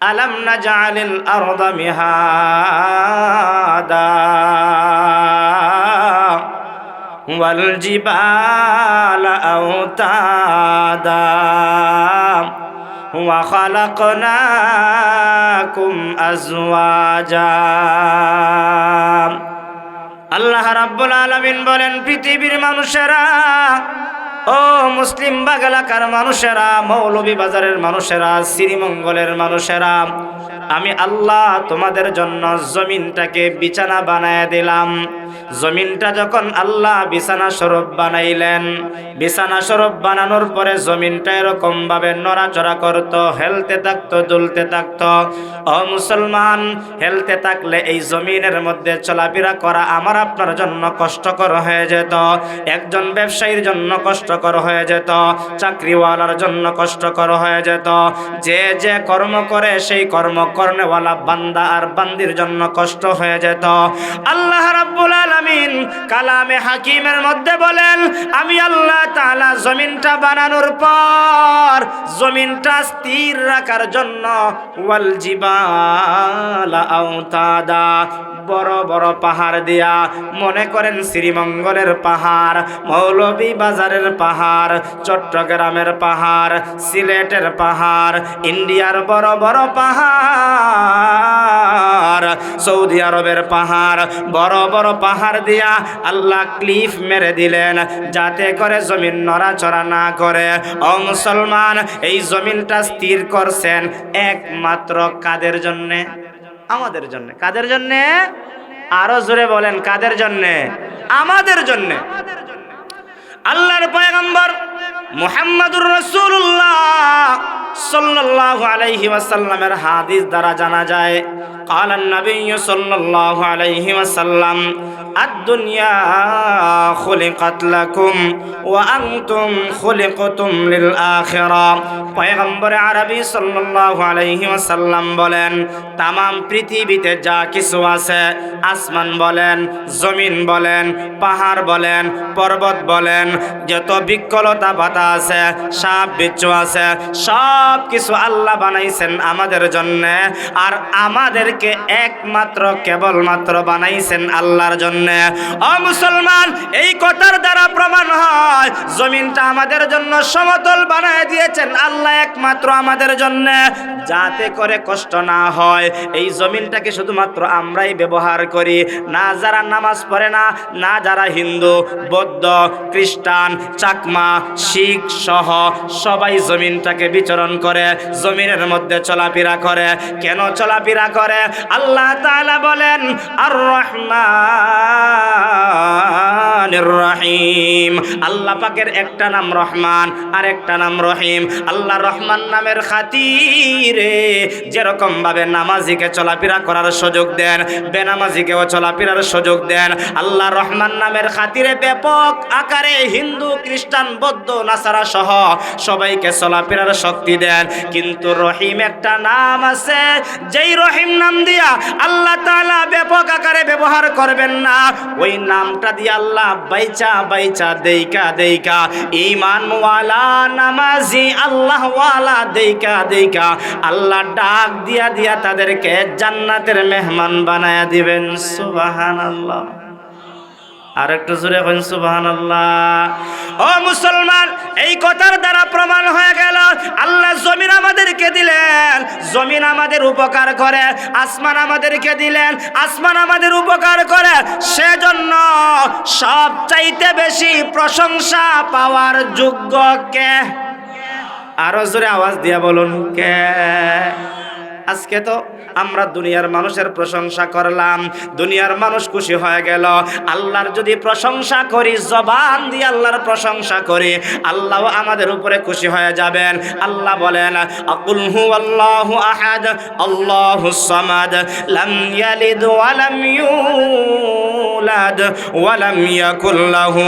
আলাম না জানিল আরদা আজওয়াজা। আল্লাহ রাব্বুল আলমিন বলেন পৃথিবীর মানুষেরা ও মুসলিম বাগালাকার মানুষেরা, মৌলভী বাজারের মানুষেরা, শ্রীমঙ্গলের মানুষেরা, আমি আল্লাহ তোমাদের জন্য জমিনটাকে বিছানা বানায় দিলাম। জমিনটা যখন আল্লাহ বিছানা স্বরূপ বানাইলেন, বিছানা স্বরূপ বানানোর পরে জমিনটা এরকম ভাবে নড়াচড়া করত, হেলতে থাকতো, দুলতে থাকতো। ও মুসলমান, হেলতে থাকলে এই জমিনের মধ্যে চলাফেরা করা আমার আপনার জন্য কষ্টকর হয়ে যেত। একজন ব্যবসায়ীর জন্য কষ্টকর হয়ে যেত, চাকরিওয়ালার জন্য কষ্টকর হয়ে যেত। যে যে কর্ম করে সেই কর্ম কর্নেওয়ালা বান্দা আর বান্দির জন্য কষ্ট হয়ে যেত। আল্লাহ রাব্বুল আলামিন কালামে হাকিমের মধ্যে বলেন, আমি আল্লাহ তাআলা জমিনটা বানানোর পর জমিনটা স্থির রাখার জন্য ওয়াল জিবালা আওতাদা বড় বড় পাহাড় দিয়া মনে করেন শ্রীমঙ্গলের পাহাড়, মৌলভী বাজারের পাহাড়, চট্টগ্রামের পাহাড়, সিলেটের পাহাড়, ইন্ডিয়ার বড় বড় পাহাড়, সৌদি আরবের পাহাড়, বড় বড় পাহাড় দিয়া আল্লাহ ক্লিফ মেরে দিলেন যাতে করে জমিন নড়াচড়া না করে। ও মুসলমান, এই জমিনটা স্থির করছেন একমাত্র কাদের জন্যে? আমাদের জন্য। কাদের জন্য? আরও জোরে বলেন, কাদের জন্য? আমাদের জন্য। আল্লাহর পয়গম্বর মুহাম্মাদুর রাসূলুল্লাহ সাল্লাল্লাহু আলাইহি ওয়াসাল্লামের হাদিস দ্বারা জানা যায় قال النبي صلى الله عليه وسلم الدنيا خلقت لكم وأنتم خلقتم للآخرة পয়গম্বর আরবি সাল্লাল্লাহু আলাইহি ওয়াসাল্লাম বলেন তাম পৃথিবীতে যা কিছু আছে আসমান বলেন জমিন বলেন পাহাড় বলেন পর্বত বলেন যত বিকলতা পাতা আছে সাপ বিচ্ছু আছে সব কিছু আল্লাহ বানাইছেন আমাদের জন্য, আর আমাদেরকে একমাত্র, কেবলমাত্র বানাইছেন আল্লাহর জন্য। মুসলমান, এই কথার দ্বারা প্রমাণ হয়, জমিনটা আমাদের জন্য সমতল বানায় দিয়েছেন আল্লাহ একমাত্র আমাদের জন্য। যাতে করে কষ্ট না হয়, এই জমিনটাকে শুধুমাত্র আমরাই ব্যবহার করি। না যারা নামাজ পড়ে না না যারা হিন্দু, বৌদ্ধ, খ্রিস্টান, চাকমা, শিখ সহ সবাই জমিনটাকে বিচরণ করে, জমিনের মধ্যে চলাফেরা করে। কেন চলাফেরা করে? আল্লাহ তাআলা বলেন আর রহমান রহিম আল্লাহ পাকের একটা নাম রহমান আর একটা নাম রহিম। আল্লাহ রহমান নামের খাতিরে যেরকম ভাবে নামাজিকে চলাফেরা করার সুযোগ দেন, বেনামাজিকেও চলাফেরার সুযোগ দেন, আল্লাহ রহমান নামের খাতিরে ব্যাপক আকারে হিন্দু, খ্রিস্টান, বৌদ্ধ নাসারা সহ সবাইকে চলাফেরার শক্তি দেন। কিন্তু রহিম একটা নাম আছে। যেই রহিম নাম দিয়া আল্লাহ তাআলা ব্যাপক আকারে ব্যবহার করবেন না, ওই নামটা দিয়ে আল্লাহ বাইচা বাইচা দেইকা দেইকা ইমান ওয়ালা নামাজি আল্লাহ ওয়ালা দেইকা দেইকা, আল্লাহ ডাক দিয়া দিয়া তাদেরকে জান্নাতের মেহমান বানায়া দিবেন। সুবহানাল্লাহ। আর একটু জোরে এখন সুবাহান ও মুসলমান, এই কথার দ্বারা প্রমাণ হয়ে গেল, আল্লাহ জমিন আমাদেরকে দিলেন, জমিন আমাদের উপকার করে, আসমান আমাদেরকে দিলেন, আসমান আমাদের উপকার করে। সেজন্য সব চাইতে বেশি প্রশংসা পাওয়ার যোগ্য কে? আরও জোরে আওয়াজ দিয়া বলুন, কে? আজকে তো আমরা দুনিয়ার মানুষের প্রশংসা করলাম। দুনিয়ার মানুষ খুশি হয়ে গেল। আল্লাহর যদি প্রশংসা করি, জবান দিয়ে আল্লাহর প্রশংসা করি আল্লাহ আমাদের উপরে খুশি হয়ে যাবেন। আল্লাহ বলেন আকুল হু আল্লাহু আহাদ, আল্লাহ সামাদ, লাম ইয়ালিদ ওয়া লাম ইউলাদ ওয়া লাম ইয়াকুল লাহু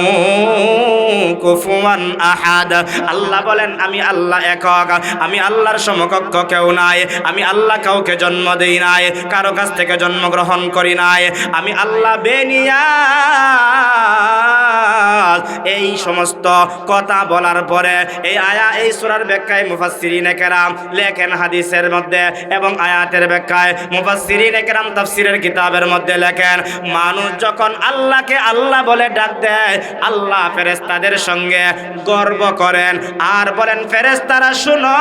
কুফুয়ান আহাদ। আল্লাহ বলেন, আমি আল্লাহ একক। আমি আল্লাহর সমকক্ষ কেউ নাই। আমি আল্লাহ কাউকে জন্ম দেই নাই, কারও কাছ থেকে জন্মগ্রহণ করি নাই। আমি আল্লাহ বেনিয়া এই সমস্ত কথা বলার পরে এই আয়া, এই সুরার ব্যাখ্যায় মুফাসসিরিনে কেরাম লেখেন হাদিসের মধ্যে এবং আয়াতের ব্যাখ্যায় মুফাসসিরিনে কেরাম তাফসিরের কিতাবের মধ্যে লেখেন, মানুষ যখন আল্লাহকে আল্লাহ বলে ডাক দেয়। আল্লাহ ফেরেশতাদের সঙ্গে গর্ব করেন আর বলেন, ফেরেশতারা, শুনো,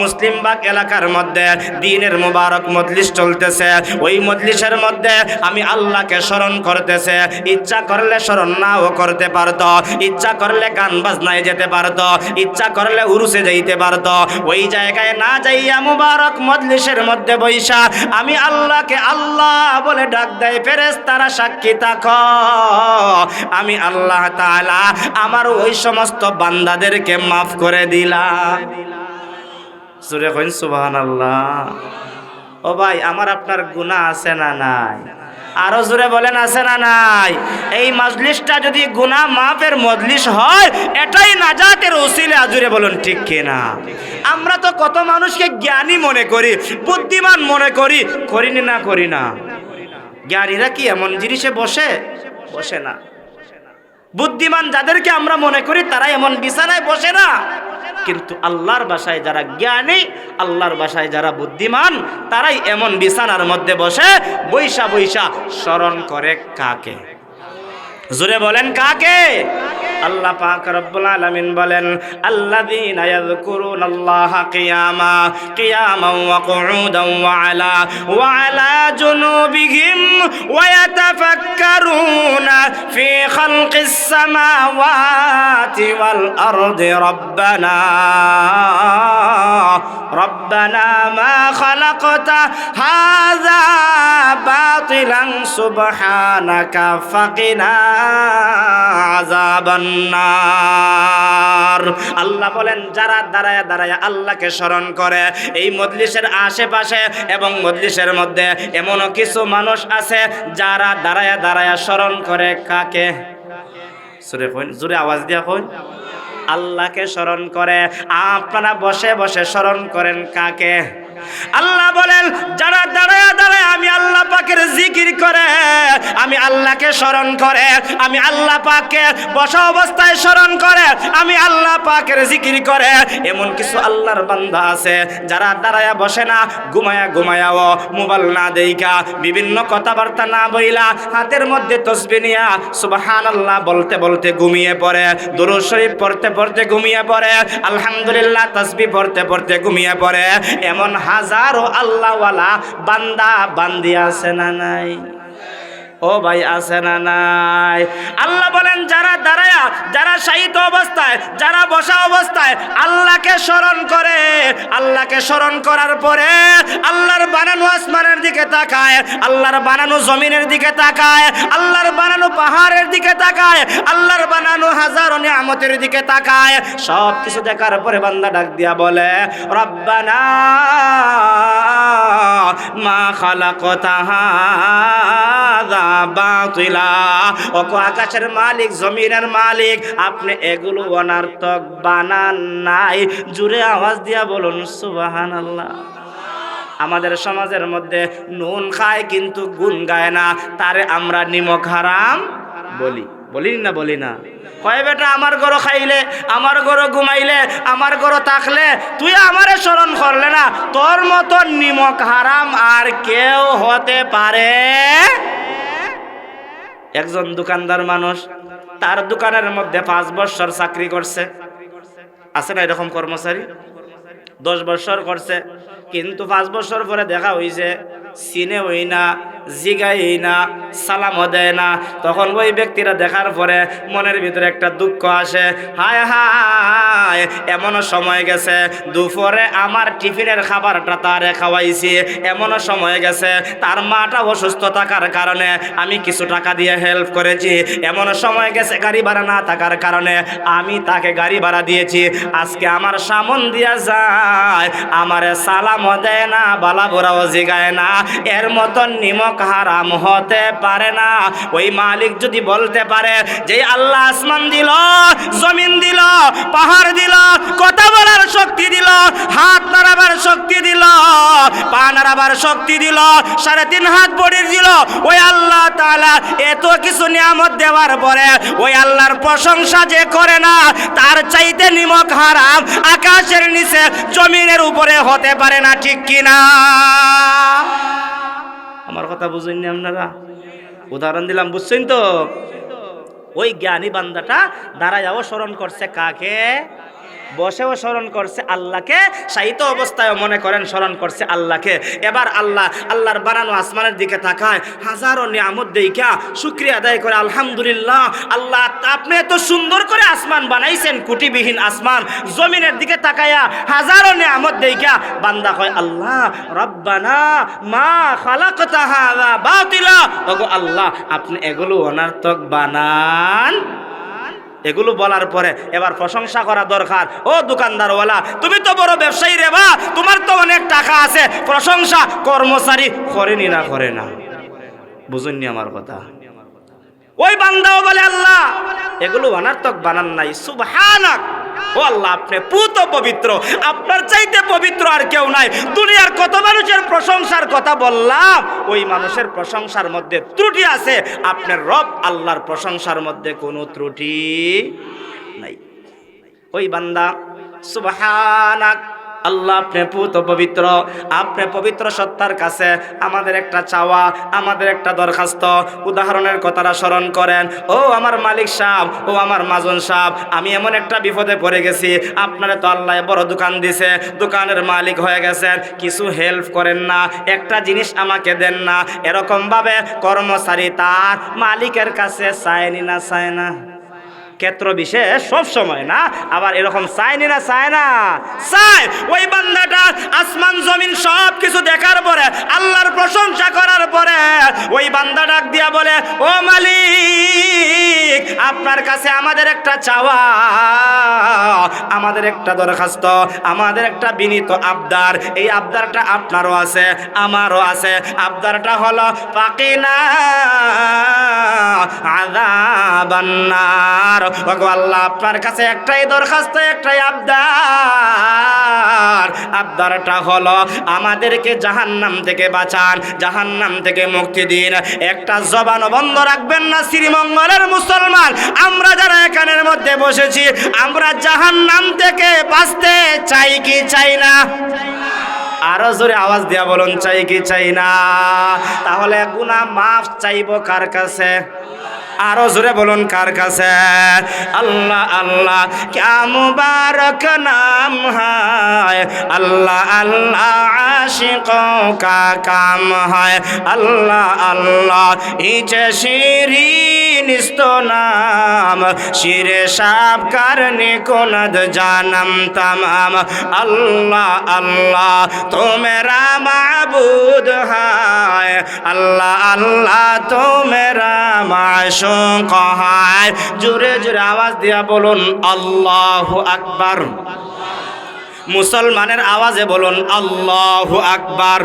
মুসলিম বাগ এলাকার মধ্যে দিনের মুবারক মজলিস চলতেছে। ওই মজলিসের মধ্যে আমি আল্লাহকে স্মরণ করতেছে। ইচ্ছা করলে স্মরণ নাও করতে পারতো। ইচ্ছা করলে গান বাজনায় যেতে পারতো। ইচ্ছা করলে উরুসে যাইতে পারতো। ওই জায়গায় না যাইয়া মুবারক মজলিসের মধ্যে বৈশা আমি আল্লাহকে আল্লাহ বলে ডাক দেয় ফেরেস তারা সাক্ষী থাকো। আমি আল্লাহ তাআলা আমার ওই সমস্ত বান্দাদেরকে মাফ করে দিলাম। সুরে ও ভাই, আমার আপনার গুনাহ আছে না নাই? আরও বলেন, আছে না নাই? এই মজলিসটা যদি গুনাহ মাফের মজলিস হয়, এটাই নাজাতের ওসিলে আজুরে বলুন, ঠিক কিনা? আমরা তো কত মানুষকে জ্ঞানী মনে করি, বুদ্ধিমান মনে করি, করিনি না করি না জ্ঞানীরা কি এমন জিনিসে বসে? বসে না। বুদ্ধিমান যাদেরকে আমরা মনে করি, তারা এমন বিছানায় বসে না। কিন্তু আল্লাহর বাসায় যারা জ্ঞানী, আল্লাহর বাসায় যারা বুদ্ধিমান, তারাই এমন বিছানার মধ্যে বসে বৈশা বৈশা স্মরণ করে কাকে? জোরে বলেন কাকে? আল্লাহ পাক রব্বুল আলামিন বলেন আল্লাযীনা ইয়াযকুরুনাল্লাহা কিয়ামা কিয়ামান ওয়া কুউদান ওয়া আলা ওয়া আলা জুনুবিহিম ওয়া ইয়াতাফাক্কারুনা ফি খালকিস সামাওয়াতি ওয়াল আরদি রাব্বানা ربنا ما خلقت هذا باطلا سبحانك فقنا عذاب নার আল্লাহ বলেন, যারা দাঁড়ায় দাঁড়ায় আল্লাহকে স্মরণ করে, এই মজলিসের আশেপাশে এবং মজলিসের মধ্যে এমনও কিছু মানুষ আছে যারা দাঁড়ায় দাঁড়ায় স্মরণ করে কাকে? সুরে কইন, জোরে আওয়াজ দিয়া কইন। আল্লাহকে স্মরণ করে, আপনারা বসে বসে স্মরণ করেন কাকে? আল্লাহ বলেন, যারা দাঁড়ায় দাঁড়ায়, আমি আল্লাহ পাকের জিকির করে, আমি আল্লাহকে স্মরণ করে, আমি আল্লাহ পাকে বসা অবস্থায় স্মরণ করে, আমি আল্লাহ পাকের জিকির করে। এমন কিছু আল্লাহর বান্দা আছে, যারা দাঁড়ায়া বসে না, ঘুমায়া ঘুমায়াও, মোবাইল না দেইকা বিভিন্ন কথাবার্তা না বইলা, হাতের মধ্যে তসবি নিয়া সুবাহান আল্লাহ বলতে বলতে ঘুমিয়ে পড়ে, দরুদ শরীফ পড়তে পড়তে ঘুমিয়ে পড়ে, আলহামদুলিল্লাহ, তসবি পড়তে পড়তে ঘুমিয়ে পড়ে, এমন হাজারো আল্লাহওয়ালা বান্দা বান্দি আছে না নাই? ও ভাই, আছে না নাই? আল্লাহ বলেন, যারা যারা শায়িত অবস্থায়, যারা বসা অবস্থায়, আল্লাহকে স্মরণ করে। আল্লাহকে স্মরণ করার পরে আল্লাহর বানানো আসমানের দিকে তাকায়, আল্লাহর বানানো জমিনের দিকে তাকায়, আল্লাহর বানানো পাহাড়ের দিকে তাকায়, আল্লাহর বানানো হাজারো নিয়ামতের দিকে তাকায়। সব কিছু দেখার পরে বান্দা ডাক দিয়া বলে, রব্বানা মা খালাকতা আকাশের মালিক, জমিনের মালিক, আপনি এগুলো অনার্থক বানান নাই। জুড়ে আওয়াজ দিয়া বলুন, সুবহানাল্লাহ। আমাদের সমাজের মধ্যে নুন খায় কিন্তু গুণ গায় না, তারে আমরা নিমক হারাম বলি। বলি না বলি না। কয় বেটা, আমার গরো খাইলে, আমার গরো ঘুমাইলে, আমার গরো থাকলে, তুই আমারে স্মরণ করলে না, তোর মতো নিমক হারাম আর কেউ হতে পারে একজন দোকানদার মানুষ তার দোকানের মধ্যে পাঁচ বছর চাকরি করছে। আছে না এরকম কর্মচারী? দশ বছর করছে। কিন্তু পাঁচ বছর পরে দেখা হইছে চিনে হই না জিগাই না সালামও দেয় না তখন ওই ব্যক্তিরা দেখার পরে মনের ভিতরে একটা দুঃখ আসে। হায় হায়, এমনও সময় গেছে। দুপুরে আমার টিফিনের খাবারটা তারে খাওয়াইছি। এমনও সময় গেছে। তার মাটা অসুস্থ থাকার কারণে আমি কিছু টাকা দিয়ে হেল্প করেছি। এমনও সময় গেছে গাড়ি ভাড়া না থাকার কারণে আমি তাকে গাড়ি ভাড়া দিয়েছি। আজকে আমার সামন দিয়া যায়। আমারে সালামও দেয় না বালা বোরাও জিগায় না। এর মতন নিমক হারাম হতে পারে না। ওই মালিক যদি বলতে পারে যে, আল্লাহ আসমান দিল, জমিন দিল, পাহাড় দিল, কথা বলার শক্তি দিল, হাত নাড়াবার শক্তি দাঁড়াবার শক্তি দিল, সাড়ে তিন হাত বডির দিল, ওই আল্লাহ তাআলা এত কিছু নিয়ামত দেওয়ার পরে ওই আল্লাহর প্রশংসা যে করে না, তার চাইতে নিমক হারাম আকাশের নিচে জমিনের উপরে হতে পারে না, ঠিক কিনা? আমার কথা বুঝেননি আপনারা? উদাহরণ দিলাম, বুঝছেন তো? ওই জ্ঞানী বান্দাটা দাঁড়ায়াও স্মরণ করছে কাকে? বসেও স্মরণ করছে আল্লাহকে সাহিত্য অবস্থায় মনে করেন স্মরণ করছে আল্লাহকে। এবার আল্লাহ, আল্লাহর বানানো আসমানের দিকে তাকায়, হাজারো নিয়ামত দেইখা শুক্রিয়া আদায় করে, আলহামদুলিল্লাহ, আল্লাহ, আপনি এত সুন্দর করে আসমান বানাইছেন, কুটিবিহীন আসমান, জমিনের দিকে তাকায়া হাজারো নিয়ামত দেইখা, বান্দা হয় আল্লাহ, রব্বানা মা খালাকতা হাযা বাতিলা। ওগো আল্লাহ, আপনি এগুলো অনার্থক বানান। এগুলো বলার পরে এবার প্রশংসা করা দরকার। ও দোকানদারওয়ালা, তুমি তো বড় ব্যবসায়ী রে বা, তোমার তো অনেক টাকা আছে। প্রশংসা, কর্মচারী, করেনি না, করে না। বুঝুননি আমার কথা? ওই বান্দাও বলে আল্লাহ, এগুলো অনার্থক বানান নাই। সুবহানাক! ও আল্লাহ, আপনি পুত পবিত্র। আপনার চাইতে পবিত্র আর কেউ নাই। দুনিয়ার কত মানুষের প্রশংসার কথা বললাম, ওই মানুষের প্রশংসার মধ্যে ত্রুটি আছে। আপনার রব আল্লাহর প্রশংসার মধ্যে কোনো ত্রুটি নাই। ওই বান্দা, সুবহানাক। আল্লাহ আপনি পুত পবিত্র। আপনি পবিত্র সত্তার কাছে আমাদের একটা চাওয়া, আমাদের একটা দরখাস্ত। উদাহরণের কথাটা স্মরণ করেন। ও আমার মালিক সাহেব, ও আমার মাজন সাহেব, আমি এমন একটা বিপদে পড়ে গেছি। আপনারা তো আল্লাহ বড় দোকান দিছে, দোকানের মালিক হয়ে গেছেন। কিছু হেল্প করেন না, একটা জিনিস আমাকে দেন না। এরকমভাবে কর্মচারী তার মালিকের কাছে চায়নি না চায় না। ক্ষেত্র বিশেষ সব সময়, না? আবার এরকম চায়নি না চায় না চায় ওই বান্দাটা আসমান, জমিন সব কিছু দেখার পরে, আল্লাহর প্রশংসা করার পরে, ওই বান্দা ডাক দিয়া বলে, ও মালিক, আপনার কাছে আমাদের একটা চাওয়া, আমাদের একটা দরখাস্ত, আমাদের একটা বিনীত আবদার। এই আবদারটা আপনারও আছে, আমারও আছে। আবদারটা হলো পাকিনা আযাবান্নার আল্লাহ, আপনার কাছে একটাই দরখাস্ত, একটাই আবদার। আবদারটা হলো আমাদেরকে জাহান্নাম থেকে বাঁচান, জাহান্নাম থেকে মুক্তি দিন। একটা জবান বন্ধ রাখবেন না, শ্রীমঙ্গলের মুসলমান। আমরা যারা এখানের মধ্যে বসেছি, আমরা জাহান্নাম থেকে বাঁচতে চাই কি চাই না? আরও জোরে আওয়াজ দেওয়া বলুন, চাই কি চাই না? তাহলে গুনা মাফ চাইব কার কাছে? আরও জোরে বলুন, কার কাছে? আল্লাহ আল্লাহ কামুবারক নাম হায়? আল্লাহ আল্লাহ, আশিক কাম হায়? আল্লাহ আল্লাহ, ইচে শিরি নিস্ত নাম, শিরে সাপ কার কোন জানাম তাম আল্লাহ আল্লাহ, তোমেরা মাবুদ হায়। আল্লাহ আল্লাহ, তোমেরা মা আশঙ্ক জোরে জোরে আওয়াজ দিয়া বলুন আল্লাহ আকবার। মুসলমানের আওয়াজে বলুন আল্লাহ আকবার।